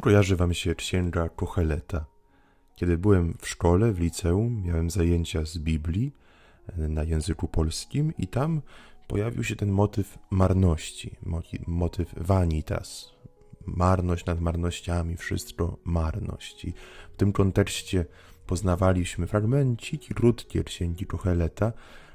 kojarzy wam się księga Kocheleta? Kiedy byłem w szkole, w liceum, miałem zajęcia z Biblii e, na języku polskim i tam pojawił się ten motyw marności, motyw vanitas. Marność nad marnościami, wszystko marność. I w tym kontekście poznawaliśmy fragmenciki krótkie księgi Kocheleta,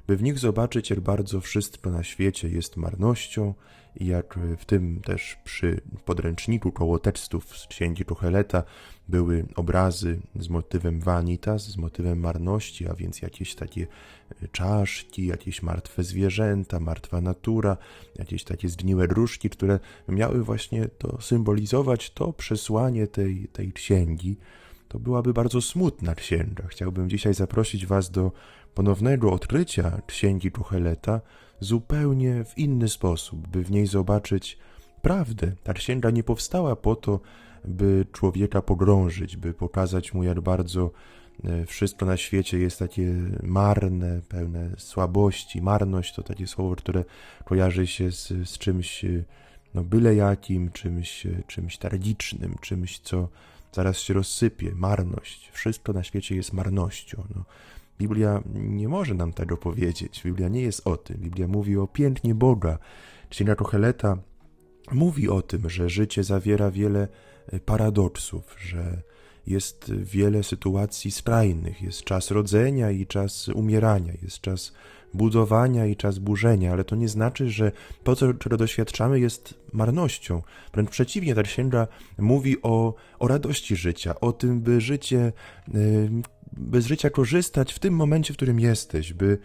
by w nich zobaczyć, jak bardzo wszystko na świecie jest marnością i jak w tym też przy podręczniku koło tekstów z księgi Kocheleta były obrazy z motywem vanitas, z motywem marności, a więc jakieś takie czaszki, jakieś martwe zwierzęta, martwa natura, jakieś takie zgniłe różki, które miały właśnie to symbolizować, to przesłanie tej, tej księgi. To byłaby bardzo smutna księga. Chciałbym dzisiaj zaprosić Was do ponownego odkrycia księgi Kocheleta zupełnie w inny sposób, by w niej zobaczyć prawdę. Ta księga nie powstała po to, by człowieka pogrążyć, by pokazać mu, jak bardzo e, wszystko na świecie jest takie marne, pełne słabości. Marność to takie słowo, które kojarzy się z, z czymś e, no, byle jakim, czymś, e, czymś tragicznym, czymś, co zaraz się rozsypie. Marność. Wszystko na świecie jest marnością. No. Biblia nie może nam tego powiedzieć. Biblia nie jest o tym. Biblia mówi o pięknie Boga. Księga Kocheleta mówi o tym, że życie zawiera wiele e, paradoksów, że jest wiele sytuacji skrajnych. Jest czas rodzenia i czas umierania, jest czas budowania i czas burzenia, ale to nie znaczy, że to, co, czego doświadczamy, jest marnością. Wręcz przeciwnie, ta księga mówi o, o radości życia, o tym, by życie, by z życia korzystać w tym momencie, w którym jesteś, by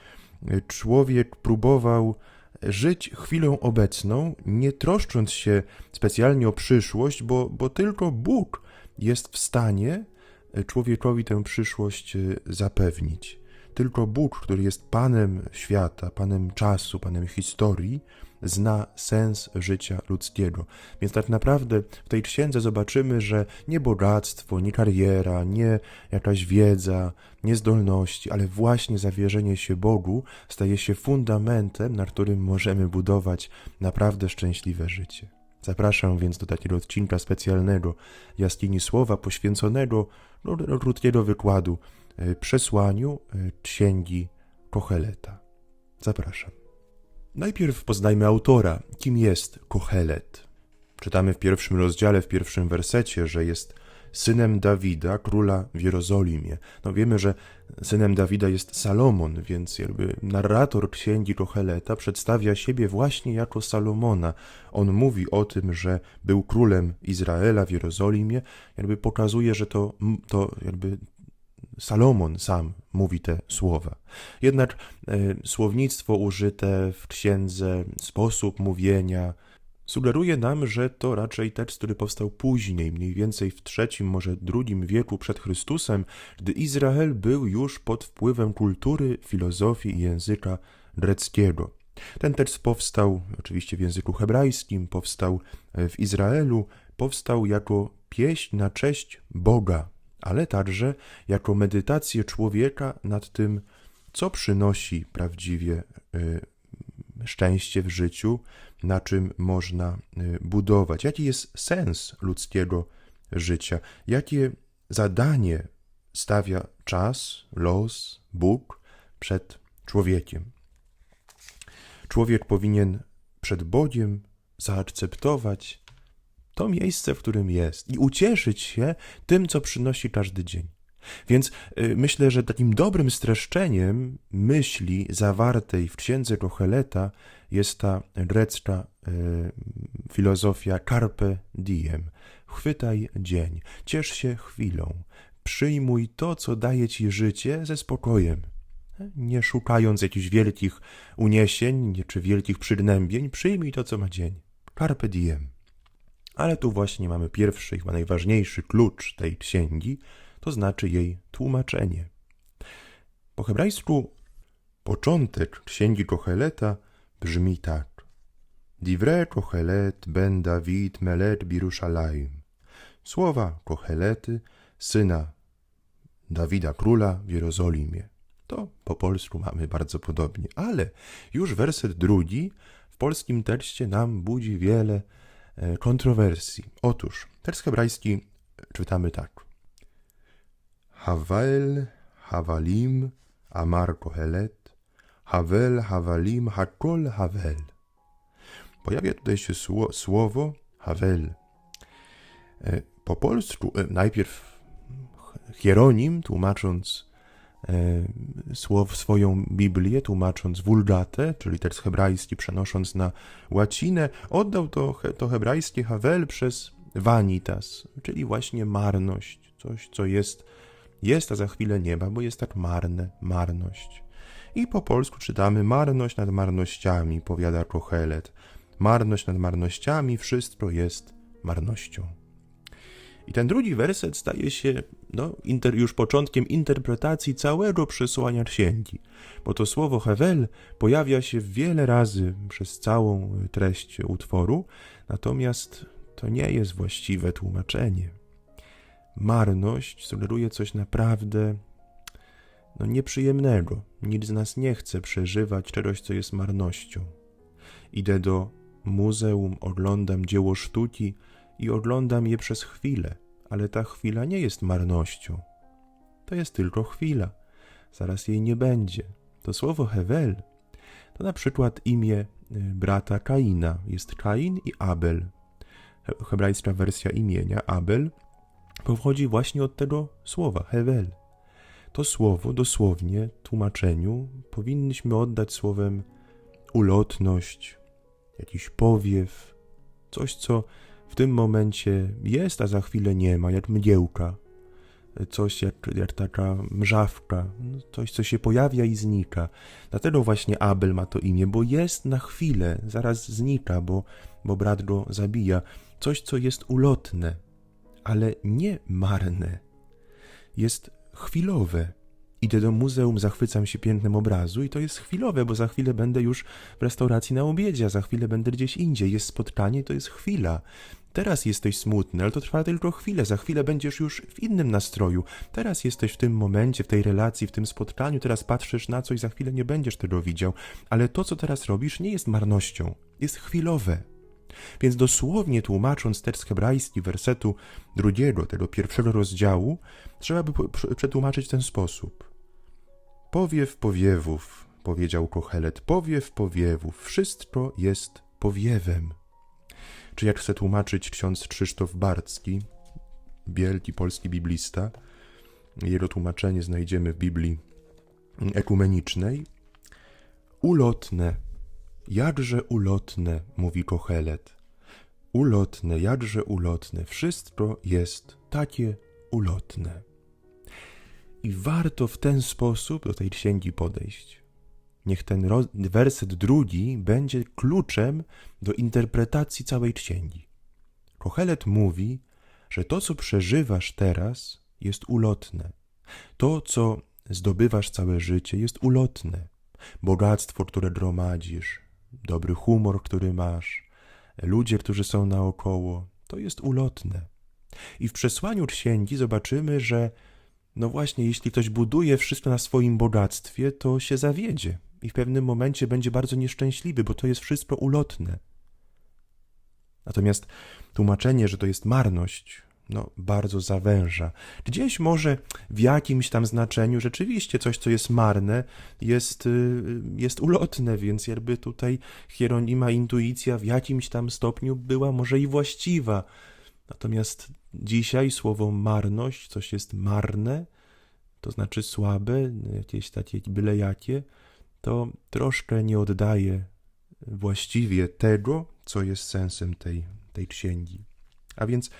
człowiek próbował żyć chwilą obecną, nie troszcząc się specjalnie o przyszłość, bo, bo tylko Bóg jest w stanie człowiekowi tę przyszłość zapewnić. Tylko Bóg, który jest Panem świata, Panem czasu, Panem historii, zna sens życia ludzkiego. Więc tak naprawdę w tej księdze zobaczymy, że nie bogactwo, nie kariera, nie jakaś wiedza, nie zdolności, ale właśnie zawierzenie się Bogu staje się fundamentem, na którym możemy budować naprawdę szczęśliwe życie. Zapraszam więc do takiego odcinka specjalnego Jaskini Słowa poświęconego no, krótkiego wykładu przesłaniu y, księgi Kocheleta. Zapraszam. Najpierw poznajmy autora. Kim jest Kochelet? Czytamy w pierwszym rozdziale, w pierwszym wersecie, że jest synem Dawida, króla w Jerozolimie. No wiemy, że synem Dawida jest Salomon, więc jakby narrator księgi Kocheleta przedstawia siebie właśnie jako Salomona. On mówi o tym, że był królem Izraela w Jerozolimie, jakby pokazuje, że to, to jakby Salomon sam mówi te słowa. Jednak e, słownictwo użyte w księdze, sposób mówienia, sugeruje nam, że to raczej tekst, który powstał później, mniej więcej w trzecim, może drugim wieku przed Chrystusem, gdy Izrael był już pod wpływem kultury, filozofii i języka greckiego. Ten tekst powstał oczywiście w języku hebrajskim, powstał w Izraelu, powstał jako pieśń na cześć Boga, ale także jako medytację człowieka nad tym, co przynosi prawdziwie y, szczęście w życiu, na czym można y, budować, jaki jest sens ludzkiego życia, jakie zadanie stawia czas, los, Bóg przed człowiekiem. Człowiek powinien przed Bogiem zaakceptować to miejsce, w którym jest i ucieszyć się tym, co przynosi każdy dzień. Więc y, myślę, że takim dobrym streszczeniem myśli zawartej w księdze Kocheleta jest ta grecka y, filozofia carpe diem. Chwytaj dzień, ciesz się chwilą, przyjmuj to, co daje ci życie ze spokojem. Nie szukając jakichś wielkich uniesień czy wielkich przygnębień, przyjmij to, co ma dzień. Carpe diem. Ale tu właśnie mamy pierwszy, chyba najważniejszy klucz tej księgi, to znaczy jej tłumaczenie. Po hebrajsku początek księgi Kocheleta brzmi tak. Divre Kochelet ben David melet Birushalaim. Słowa Kochelety, syna Dawida króla w Jerozolimie. To po polsku mamy bardzo podobnie, ale już werset drugi w polskim tekście nam budzi wiele kontrowersji. Otóż tekst hebrajski czytamy tak. Havel, Havalim, Amar Kohelet, Havel, Havalim, Hakol, Havel. Pojawia tutaj się sło, słowo Havel. E, Po polsku e, najpierw Hieronim, tłumacząc e, słow, swoją Biblię, tłumacząc wulgatę, czyli tekst hebrajski przenosząc na łacinę, oddał to, to hebrajskie Havel przez vanitas, czyli właśnie marność, coś, co jest, jest, a za chwilę nie ma, bo jest tak marne, marność. I po polsku czytamy marność nad marnościami, powiada Kohelet. Marność nad marnościami, wszystko jest marnością. I ten drugi werset staje się no, inter, już początkiem interpretacji całego przesłania księgi, bo to słowo Hevel pojawia się wiele razy przez całą treść utworu, natomiast to nie jest właściwe tłumaczenie. Marność sugeruje coś naprawdę no, nieprzyjemnego. Nikt z nas nie chce przeżywać czegoś, co jest marnością. Idę do muzeum, oglądam dzieło sztuki i oglądam je przez chwilę, ale ta chwila nie jest marnością. To jest tylko chwila. Zaraz jej nie będzie. To słowo Hevel to na przykład imię y, brata Kaina. Jest Kain i Abel. He- Hebrajska wersja imienia Abel pochodzi właśnie od tego słowa Hevel. To słowo dosłownie tłumaczeniu powinniśmy oddać słowem ulotność, jakiś powiew, coś co w tym momencie jest, a za chwilę nie ma, jak mgiełka, coś jak, jak taka mrzawka, no, coś co się pojawia i znika. Dlatego właśnie Abel ma to imię, bo jest na chwilę, zaraz znika, bo, bo brat go zabija. Coś co jest ulotne, ale nie marne. Jest chwilowe. Idę do muzeum, zachwycam się pięknem obrazu i to jest chwilowe, bo za chwilę będę już w restauracji na obiedzie, a za chwilę będę gdzieś indziej. Jest spotkanie, to jest chwila. Teraz jesteś smutny, ale to trwa tylko chwilę, za chwilę będziesz już w innym nastroju. Teraz jesteś w tym momencie, w tej relacji, w tym spotkaniu, teraz patrzysz na coś, za chwilę nie będziesz tego widział, ale to, co teraz robisz, nie jest marnością, jest chwilowe. Więc dosłownie tłumacząc tekst hebrajski wersetu drugiego, tego pierwszego rozdziału, trzeba by przetłumaczyć w ten sposób. Powiew powiewów, powiedział Kohelet, powiew powiewów, wszystko jest powiewem. Czy jak chce tłumaczyć ksiądz Krzysztof Barcki, wielki polski biblista, jego tłumaczenie znajdziemy w Biblii ekumenicznej, ulotne, jakże ulotne, mówi Kohelet. Ulotne, jakże ulotne, wszystko jest takie ulotne. I warto w ten sposób do tej księgi podejść. Niech ten werset drugi będzie kluczem do interpretacji całej księgi. Kohelet mówi, że to, co przeżywasz teraz, jest ulotne. To, co zdobywasz całe życie, jest ulotne. Bogactwo, które gromadzisz, dobry humor, który masz, ludzie, którzy są naokoło, to jest ulotne. I w przesłaniu księgi zobaczymy, że no właśnie, jeśli ktoś buduje wszystko na swoim bogactwie, to się zawiedzie i w pewnym momencie będzie bardzo nieszczęśliwy, bo to jest wszystko ulotne. Natomiast tłumaczenie, że to jest marność, no bardzo zawęża. Gdzieś może w jakimś tam znaczeniu rzeczywiście coś, co jest marne, jest, y, jest ulotne, więc jakby tutaj Hieronima intuicja w jakimś tam stopniu była może i właściwa. Natomiast dzisiaj słowo marność, coś jest marne, to znaczy słabe, jakieś takie byle jakie, to troszkę nie oddaje właściwie tego, co jest sensem tej, tej księgi. A więc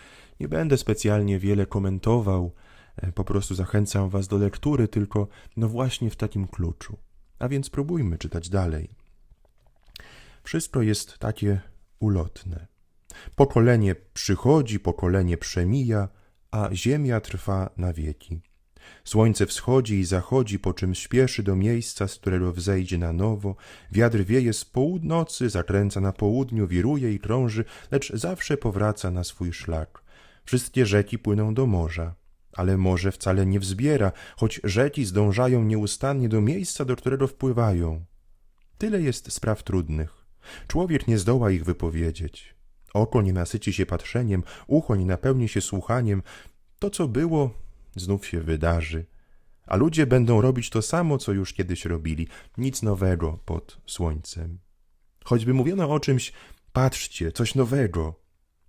nie będę specjalnie wiele komentował, e, po prostu zachęcam Was do lektury, tylko no właśnie w takim kluczu. A więc spróbujmy czytać dalej. Wszystko jest takie ulotne. Pokolenie przychodzi, pokolenie przemija, a ziemia trwa na wieki. Słońce wschodzi i zachodzi, po czym śpieszy do miejsca, z którego wzejdzie na nowo. Wiatr wieje z północy, zakręca na południu, wiruje i krąży, lecz zawsze powraca na swój szlak. Wszystkie rzeki płyną do morza, ale morze wcale nie wzbiera, choć rzeki zdążają nieustannie do miejsca, do którego wpływają. Tyle jest spraw trudnych. Człowiek nie zdoła ich wypowiedzieć. Oko nie nasyci się patrzeniem, ucho nie napełni się słuchaniem. To, co było, znów się wydarzy. A ludzie będą robić to samo, co już kiedyś robili. Nic nowego pod słońcem. Choćby mówiono o czymś, patrzcie, coś nowego.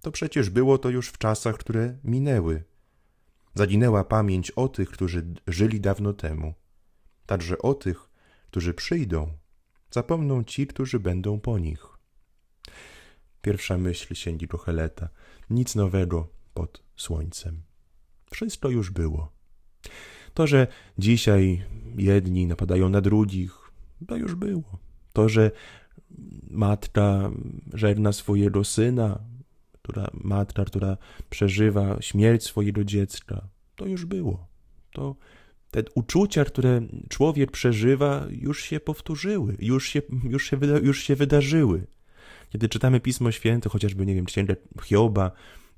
To przecież było to już w czasach, które minęły. Zaginęła pamięć o tych, którzy żyli dawno temu. Także o tych, którzy przyjdą, zapomną ci, którzy będą po nich. Pierwsza myśl sięgi Heleta. Nic nowego pod słońcem. Wszystko już było. To, że dzisiaj jedni napadają na drugich, to już było. To, że matka żegna swojego syna, która, matka, która przeżywa śmierć swojego dziecka, to już było. To te uczucia, które człowiek przeżywa, już się powtórzyły, już się, już się, wyda, już się wydarzyły. Kiedy czytamy Pismo Święte, chociażby, nie wiem, księgę Hioba,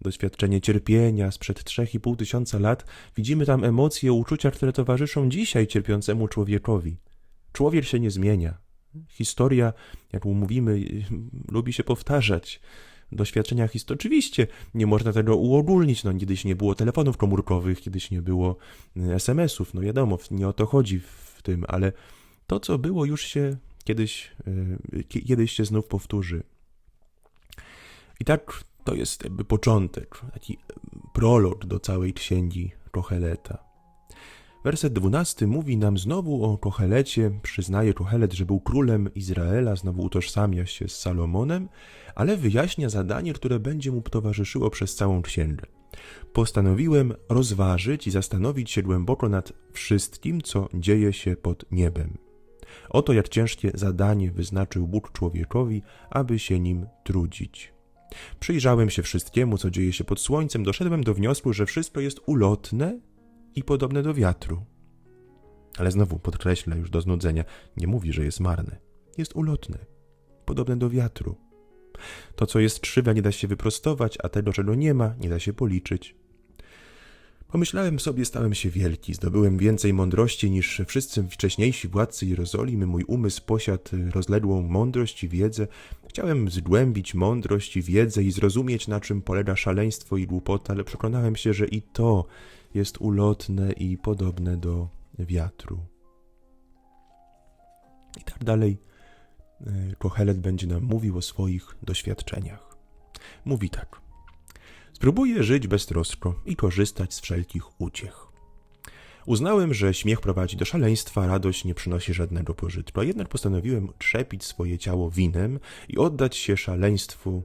doświadczenie cierpienia sprzed trzech i pół tysiąca lat, widzimy tam emocje, uczucia, które towarzyszą dzisiaj cierpiącemu człowiekowi. Człowiek się nie zmienia. Historia, jak mówimy, lubi się powtarzać. Doświadczenia historii. Oczywiście nie można tego uogólnić. No, kiedyś nie było telefonów komórkowych, kiedyś nie było y, SMS-ów. No wiadomo, nie o to chodzi w tym, ale to, co było, już się kiedyś, y, kiedyś się znów powtórzy. I tak to jest jakby początek, taki prolog do całej księgi Kocheleta. Werset dwunasty mówi nam znowu o Kochelecie, przyznaje Kochelet, że był królem Izraela, znowu utożsamia się z Salomonem, ale wyjaśnia zadanie, które będzie mu towarzyszyło przez całą księgę. Postanowiłem rozważyć i zastanowić się głęboko nad wszystkim, co dzieje się pod niebem. Oto jak ciężkie zadanie wyznaczył Bóg człowiekowi, aby się nim trudzić. Przyjrzałem się wszystkiemu, co dzieje się pod słońcem, doszedłem do wniosku, że wszystko jest ulotne i podobne do wiatru. Ale znowu podkreślę już do znudzenia, nie mówi, że jest marne. Jest ulotne, podobne do wiatru. To, co jest krzywe, nie da się wyprostować, a tego, czego nie ma, nie da się policzyć. Pomyślałem sobie, stałem się wielki, zdobyłem więcej mądrości niż wszyscy wcześniejsi władcy Jerozolimy. Mój umysł posiadł rozległą mądrość i wiedzę. Chciałem zgłębić mądrość i wiedzę i zrozumieć, na czym polega szaleństwo i głupota, ale przekonałem się, że i to jest ulotne i podobne do wiatru. I tak dalej e, Kohelet będzie nam mówił o swoich doświadczeniach. Mówi tak. Spróbuję żyć beztrosko i korzystać z wszelkich uciech. Uznałem, że śmiech prowadzi do szaleństwa, radość nie przynosi żadnego pożytku, a jednak postanowiłem trzepić swoje ciało winem i oddać się szaleństwu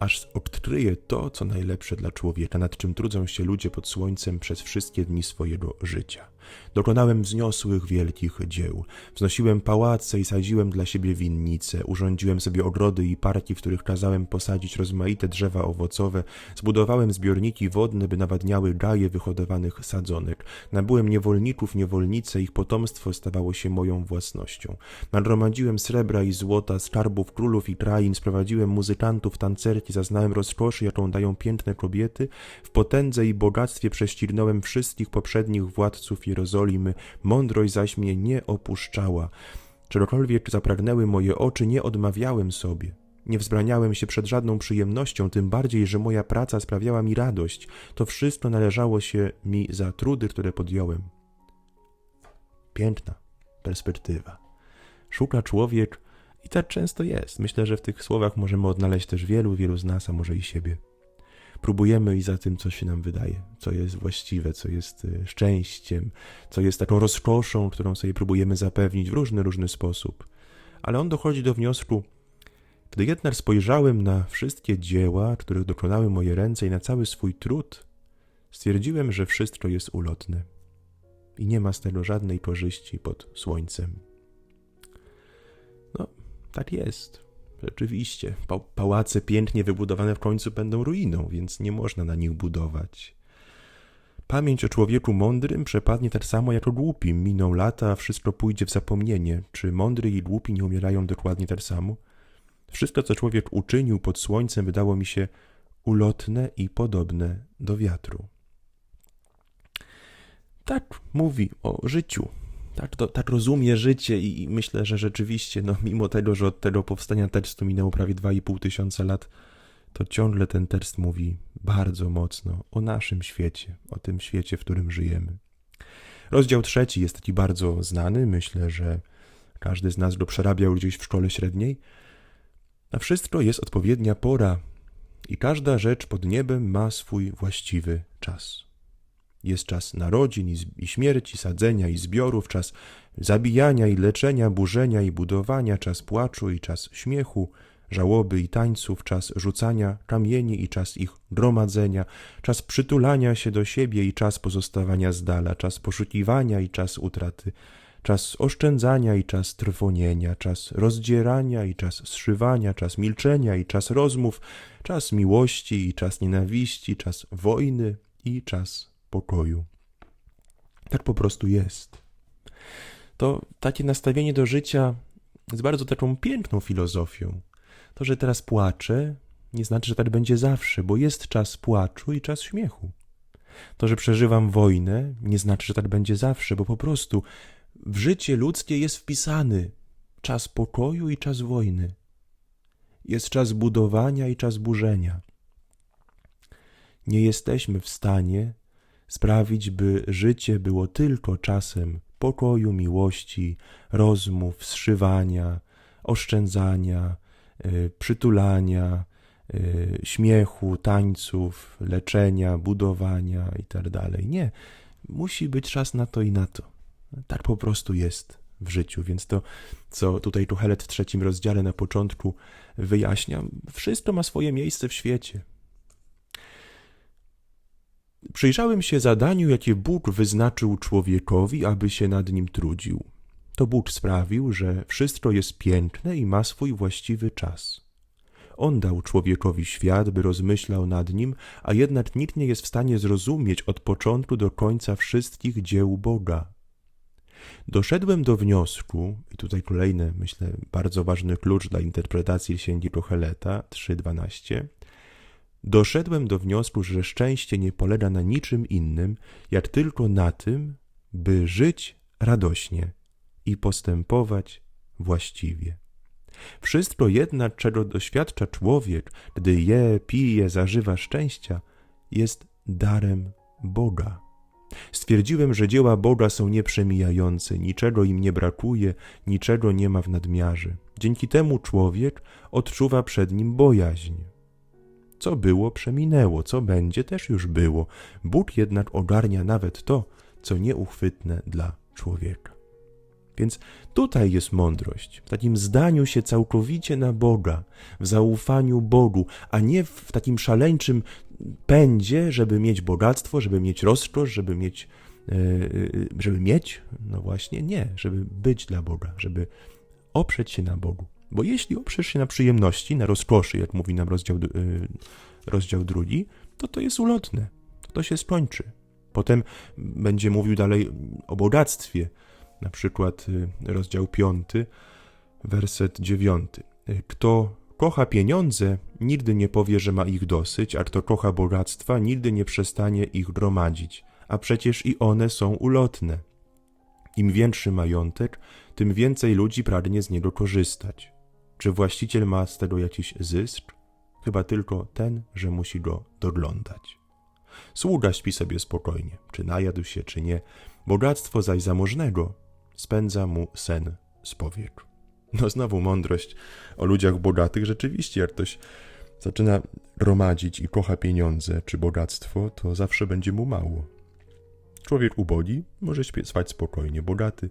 aż odkryje to, co najlepsze dla człowieka, nad czym trudzą się ludzie pod słońcem przez wszystkie dni swojego życia. Dokonałem wzniosłych, wielkich dzieł. Wznosiłem pałace i sadziłem dla siebie winnice. Urządziłem sobie ogrody i parki, w których kazałem posadzić rozmaite drzewa owocowe. Zbudowałem zbiorniki wodne, by nawadniały gaje wyhodowanych sadzonek. Nabyłem niewolników, niewolnice, ich potomstwo stawało się moją własnością. Nagromadziłem srebra i złota, skarbów królów i krain, sprowadziłem muzykantów, tancerki, zaznałem rozkoszy, jaką dają piękne kobiety. W potędze i bogactwie prześcignąłem wszystkich poprzednich władców Jerozolimy, mądrość zaś mnie nie opuszczała. Czegokolwiek zapragnęły moje oczy, nie odmawiałem sobie. Nie wzbraniałem się przed żadną przyjemnością, tym bardziej, że moja praca sprawiała mi radość. To wszystko należało się mi za trudy, które podjąłem. Piękna perspektywa. Szuka człowiek, i tak często jest. Myślę, że w tych słowach możemy odnaleźć też wielu, wielu z nas, a może i siebie próbujemy i za tym, co się nam wydaje, co jest właściwe, co jest y, szczęściem, co jest taką rozkoszą, którą sobie próbujemy zapewnić w różny, różny sposób. Ale on dochodzi do wniosku, gdy jednak spojrzałem na wszystkie dzieła, których dokonały moje ręce i na cały swój trud, stwierdziłem, że wszystko jest ulotne i nie ma z tego żadnej korzyści pod słońcem. No, tak jest. Rzeczywiście, pa pałace pięknie wybudowane w końcu będą ruiną, więc nie można na nich budować. Pamięć o człowieku mądrym przepadnie tak samo jak o głupim. Miną lata, a wszystko pójdzie w zapomnienie. Czy mądry i głupi nie umierają dokładnie tak samo? Wszystko, co człowiek uczynił pod słońcem, wydało mi się ulotne i podobne do wiatru. Tak mówi o życiu, tak, to, tak rozumie życie i, myślę, że rzeczywiście, no, mimo tego, że od tego powstania tekstu minęło prawie 2,5 tysiąca lat, to ciągle ten tekst mówi bardzo mocno o naszym świecie, o tym świecie, w którym żyjemy. Rozdział trzeci jest taki bardzo znany, myślę, że każdy z nas go przerabiał gdzieś w szkole średniej. Na wszystko jest odpowiednia pora i każda rzecz pod niebem ma swój właściwy czas. Jest czas narodzin i, śmierci, sadzenia i zbiorów, czas zabijania i leczenia, burzenia i budowania, czas płaczu i czas śmiechu, żałoby i tańców, czas rzucania kamieni i czas ich gromadzenia, czas przytulania się do siebie i czas pozostawania z dala, czas poszukiwania i czas utraty, czas oszczędzania i czas trwonienia, czas rozdzierania i czas zszywania, czas milczenia i czas rozmów, czas miłości i czas nienawiści, czas wojny i czas pokoju. Tak po prostu jest. To takie nastawienie do życia jest bardzo taką piękną filozofią. To, że teraz płaczę, nie znaczy, że tak będzie zawsze, bo jest czas płaczu i czas śmiechu. To, że przeżywam wojnę, nie znaczy, że tak będzie zawsze, bo po prostu w życie ludzkie jest wpisany czas pokoju i czas wojny. Jest czas budowania i czas burzenia. Nie jesteśmy w stanie sprawić, by życie było tylko czasem pokoju, miłości, rozmów, zszywania, oszczędzania, y, przytulania, y, śmiechu, tańców, leczenia, budowania itd. Nie, musi być czas na to i na to. Tak po prostu jest w życiu, więc to, co tutaj Tuchelet w trzecim rozdziale na początku wyjaśnia, wszystko ma swoje miejsce w świecie. Przyjrzałem się zadaniu, jakie Bóg wyznaczył człowiekowi, aby się nad nim trudził. To Bóg sprawił, że wszystko jest piękne i ma swój właściwy czas. On dał człowiekowi świat, by rozmyślał nad nim, a jednak nikt nie jest w stanie zrozumieć od początku do końca wszystkich dzieł Boga. Doszedłem do wniosku, i tutaj kolejny, myślę, bardzo ważny klucz dla interpretacji księgi Kocheleta 3.12, doszedłem do wniosku, że szczęście nie polega na niczym innym, jak tylko na tym, by żyć radośnie i postępować właściwie. Wszystko jednak, czego doświadcza człowiek, gdy je, pije, zażywa szczęścia, jest darem Boga. Stwierdziłem, że dzieła Boga są nieprzemijające, niczego im nie brakuje, niczego nie ma w nadmiarze. Dzięki temu człowiek odczuwa przed nim bojaźń. Co było, przeminęło, co będzie, też już było. Bóg jednak ogarnia nawet to, co nieuchwytne dla człowieka. Więc tutaj jest mądrość, w takim zdaniu się całkowicie na Boga, w zaufaniu Bogu, a nie w takim szaleńczym pędzie, żeby mieć bogactwo, żeby mieć rozkosz, żeby mieć, e, e, żeby mieć, no właśnie, nie, żeby być dla Boga, żeby oprzeć się na Bogu. Bo jeśli oprzesz się na przyjemności, na rozkoszy, jak mówi nam rozdział, y, rozdział drugi, to to jest ulotne. To się skończy. Potem będzie mówił dalej o bogactwie. Na przykład y, rozdział piąty, werset dziewiąty. Y, Kto kocha pieniądze, nigdy nie powie, że ma ich dosyć, a kto kocha bogactwa, nigdy nie przestanie ich gromadzić. A przecież i one są ulotne. Im większy majątek, tym więcej ludzi pragnie z niego korzystać. Czy właściciel ma z tego jakiś zysk? Chyba tylko ten, że musi go doglądać. Sługa śpi sobie spokojnie, czy najadł się, czy nie. Bogactwo zaś zamożnego spędza mu sen z powiek. No znowu mądrość o ludziach bogatych. Rzeczywiście, jak ktoś zaczyna gromadzić i kocha pieniądze czy bogactwo, to zawsze będzie mu mało. Człowiek ubogi może spać spokojnie, bogaty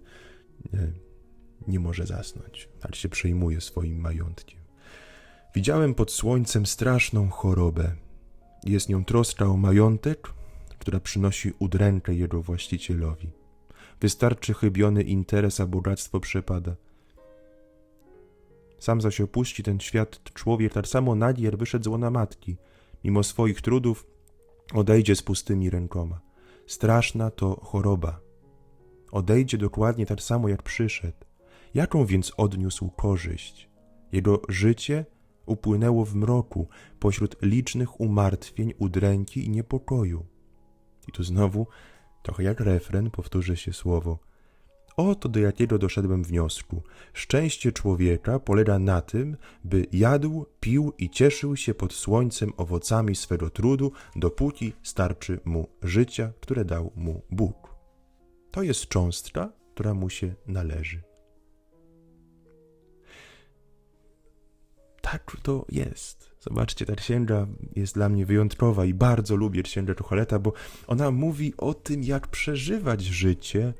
nie, może zasnąć, ale się przejmuje swoim majątkiem. Widziałem pod słońcem straszną chorobę. Jest nią troska o majątek, która przynosi udrękę jego właścicielowi. Wystarczy chybiony interes, a bogactwo przepada. Sam zaś opuści ten świat człowiek, tak samo Nadier wyszedł z łona matki. Mimo swoich trudów odejdzie z pustymi rękoma. Straszna to choroba. Odejdzie dokładnie tak samo, jak przyszedł. Jaką więc odniósł korzyść? Jego życie upłynęło w mroku, pośród licznych umartwień, udręki i niepokoju. I tu znowu, trochę jak refren, powtórzy się słowo: Oto do jakiego doszedłem wniosku. Szczęście człowieka polega na tym, by jadł, pił i cieszył się pod słońcem owocami swego trudu, dopóki starczy mu życia, które dał mu Bóg. To jest cząstka, która mu się należy. Tak to jest. Zobaczcie, ta księga jest dla mnie wyjątkowa i bardzo lubię księgę Tucholeta, bo ona mówi o tym, jak przeżywać życie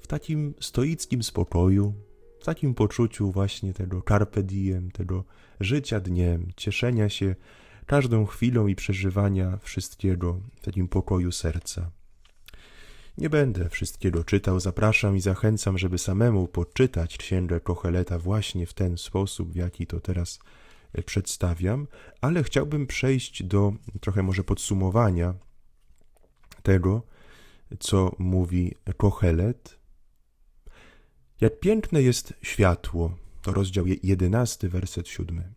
w takim stoickim spokoju, w takim poczuciu właśnie tego carpe diem, tego życia dniem, cieszenia się każdą chwilą i przeżywania wszystkiego w takim pokoju serca. Nie będę wszystkiego czytał, zapraszam i zachęcam, żeby samemu poczytać księgę Kocheleta właśnie w ten sposób, w jaki to teraz e, przedstawiam, ale chciałbym przejść do trochę może podsumowania tego, co mówi Kochelet. Jak piękne jest światło, to rozdział 11, werset 7.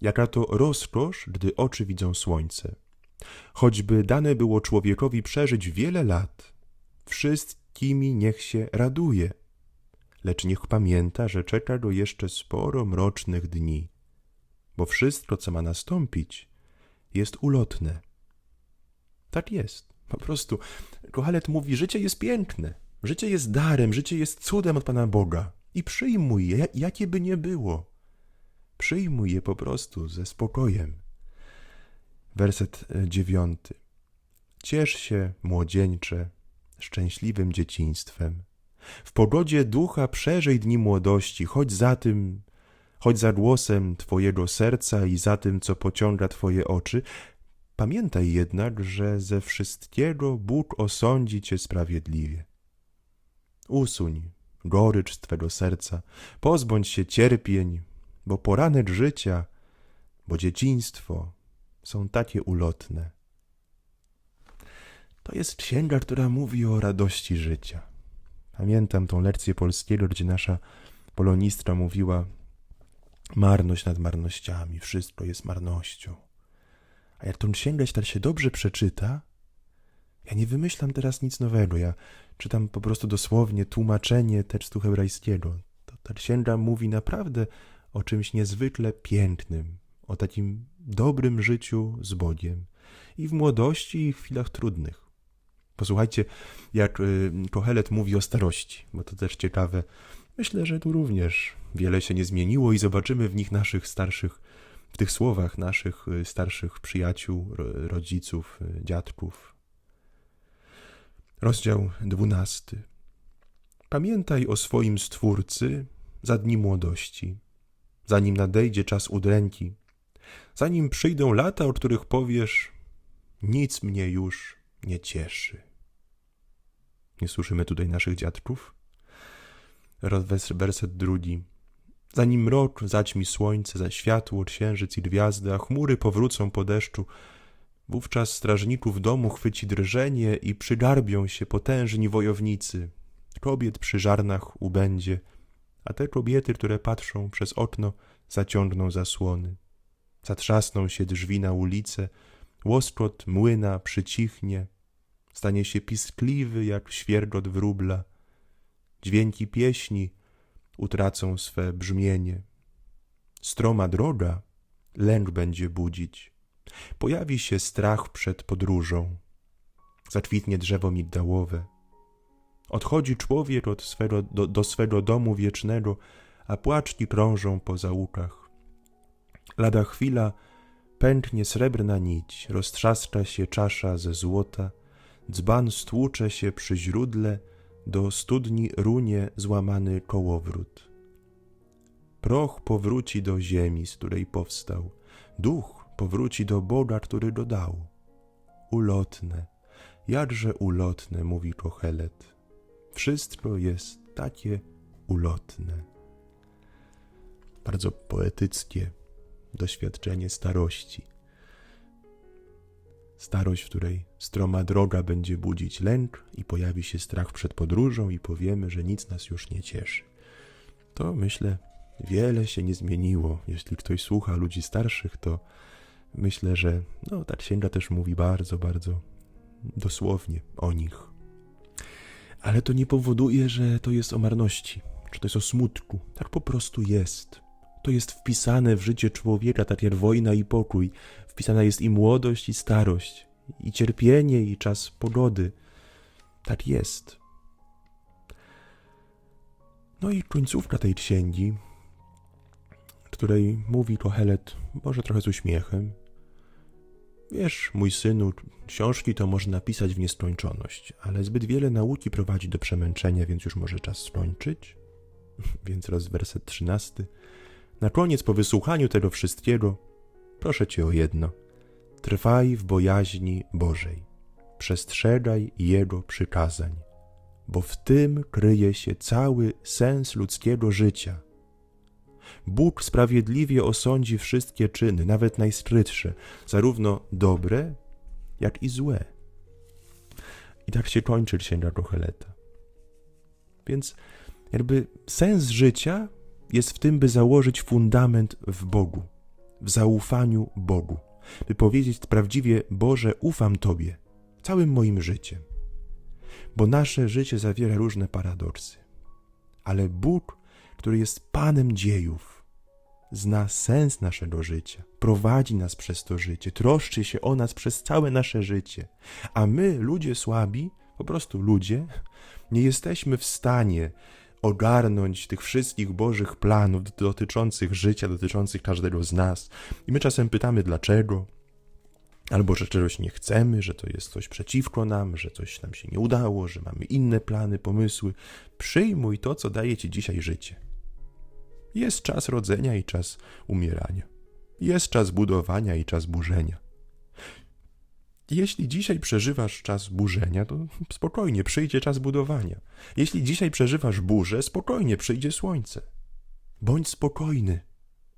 Jaka to rozkosz, gdy oczy widzą słońce. Choćby dane było człowiekowi przeżyć wiele lat, wszystkimi niech się raduje, lecz niech pamięta, że czeka go jeszcze sporo mrocznych dni, bo wszystko, co ma nastąpić, jest ulotne. Tak jest. Po prostu Kohelet mówi, życie jest piękne, życie jest darem, życie jest cudem od Pana Boga i przyjmuj je, jakie by nie było. Przyjmuj je po prostu ze spokojem. Werset e, dziewiąty. Ciesz się, młodzieńcze, szczęśliwym dzieciństwem. W pogodzie ducha przeżyj dni młodości, chodź za tym, chodź za głosem Twojego serca i za tym, co pociąga Twoje oczy. Pamiętaj jednak, że ze wszystkiego Bóg osądzi Cię sprawiedliwie. Usuń gorycz Twego serca, pozbądź się cierpień, bo poranek życia, bo dzieciństwo są takie ulotne. To jest księga, która mówi o radości życia. Pamiętam tą lekcję polskiego, gdzie nasza polonistra mówiła marność nad marnościami, wszystko jest marnością. A jak tą księgę tak się dobrze przeczyta, ja nie wymyślam teraz nic nowego, ja czytam po prostu dosłownie tłumaczenie tekstu hebrajskiego. To ta księga mówi naprawdę o czymś niezwykle pięknym, o takim dobrym życiu z Bogiem i w młodości, i w chwilach trudnych. Posłuchajcie, jak y, Kohelet mówi o starości, bo to też ciekawe. Myślę, że tu również wiele się nie zmieniło i zobaczymy w nich naszych starszych, w tych słowach naszych y, starszych przyjaciół, rodziców, y, dziadków. Rozdział dwunasty. Pamiętaj o swoim Stwórcy za dni młodości, zanim nadejdzie czas udręki, zanim przyjdą lata, o których powiesz, nic mnie już nie cieszy. Nie słyszymy tutaj naszych dziadków? Werset drugi. Zanim rok zaćmi słońce, za światło, księżyc i gwiazdy, a chmury powrócą po deszczu, wówczas strażników domu chwyci drżenie i przygarbią się potężni wojownicy. Kobiet przy żarnach ubędzie, a te kobiety, które patrzą przez okno, zaciągną zasłony. Zatrzasną się drzwi na ulicę, łoskot młyna przycichnie, stanie się piskliwy jak świergot wróbla. Dźwięki pieśni utracą swe brzmienie. Stroma droga lęk będzie budzić. Pojawi się strach przed podróżą. Zakwitnie drzewo migdałowe. Odchodzi człowiek od swego, do, do swego domu wiecznego, a płaczki krążą po załukach. Lada chwila pęknie srebrna nić, roztrzaska się czasza ze złota, dzban stłucze się przy źródle, do studni runie złamany kołowrót. Proch powróci do ziemi, z której powstał, duch powróci do Boga, który go dał. Ulotne, jakże ulotne, mówi Kochelet. Wszystko jest takie ulotne. Bardzo poetyckie doświadczenie starości. Starość, w której stroma droga będzie budzić lęk i pojawi się strach przed podróżą i powiemy, że nic nas już nie cieszy. To myślę, wiele się nie zmieniło. Jeśli ktoś słucha ludzi starszych, to myślę, że no, ta księga też mówi bardzo, bardzo dosłownie o nich. Ale to nie powoduje, że to jest o marności, że to jest o smutku. Tak po prostu jest. To jest wpisane w życie człowieka, tak jak wojna i pokój. Wpisana jest i młodość, i starość, i cierpienie, i czas pogody. Tak jest. No i końcówka tej księgi, której mówi Kohelet, może trochę z uśmiechem. Wiesz, mój synu, książki to można napisać w nieskończoność, ale zbyt wiele nauki prowadzi do przemęczenia, więc już może czas skończyć. Więc raz werset trzynasty. Na koniec, po wysłuchaniu tego wszystkiego, proszę cię o jedno. Trwaj w bojaźni Bożej. Przestrzegaj Jego przykazań, bo w tym kryje się cały sens ludzkiego życia. Bóg sprawiedliwie osądzi wszystkie czyny, nawet najskrytsze, zarówno dobre, jak i złe. I tak się kończy księga Kocheleta. Więc jakby sens życia jest w tym, by założyć fundament w Bogu, w zaufaniu Bogu, by powiedzieć prawdziwie: Boże, ufam Tobie całym moim życiem. Bo nasze życie zawiera różne paradoksy. Ale Bóg, który jest Panem dziejów, zna sens naszego życia, prowadzi nas przez to życie, troszczy się o nas przez całe nasze życie. A my, ludzie słabi, po prostu ludzie, nie jesteśmy w stanie ogarnąć tych wszystkich Bożych planów dotyczących życia, dotyczących każdego z nas. I my czasem pytamy, dlaczego, albo że czegoś nie chcemy, że to jest coś przeciwko nam, że coś nam się nie udało, że mamy inne plany, pomysły. Przyjmuj to, co daje ci dzisiaj życie. Jest czas rodzenia i czas umierania. Jest czas budowania i czas burzenia. Jeśli dzisiaj przeżywasz czas burzenia, to spokojnie przyjdzie czas budowania. Jeśli dzisiaj przeżywasz burzę, spokojnie przyjdzie słońce. Bądź spokojny,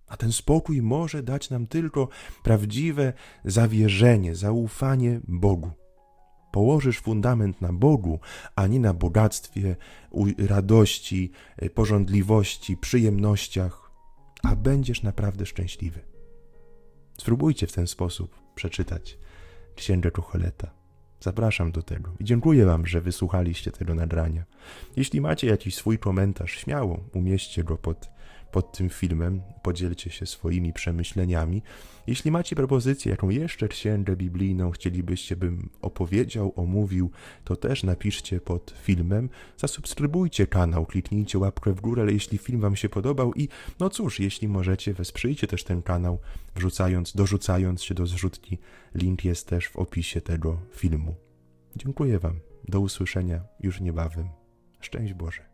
a ten spokój może dać nam tylko prawdziwe zawierzenie, zaufanie Bogu. Położysz fundament na Bogu, a nie na bogactwie, radości, e, porządliwości, przyjemnościach, a będziesz naprawdę szczęśliwy. Spróbujcie w ten sposób przeczytać Księgę Kocheleta. Zapraszam do tego i dziękuję Wam, że wysłuchaliście tego nagrania. Jeśli macie jakiś swój komentarz, śmiało umieśćcie go pod, pod tym filmem, podzielcie się swoimi przemyśleniami. Jeśli macie propozycję, jaką jeszcze księgę biblijną chcielibyście, bym opowiedział, omówił, to też napiszcie pod filmem. Zasubskrybujcie kanał, kliknijcie łapkę w górę, jeśli film Wam się podobał i no cóż, jeśli możecie, wesprzyjcie też ten kanał, wrzucając, dorzucając się do zrzutki. Link jest też w opisie tego filmu. Dziękuję Wam. Do usłyszenia już niebawem. Szczęść Boże.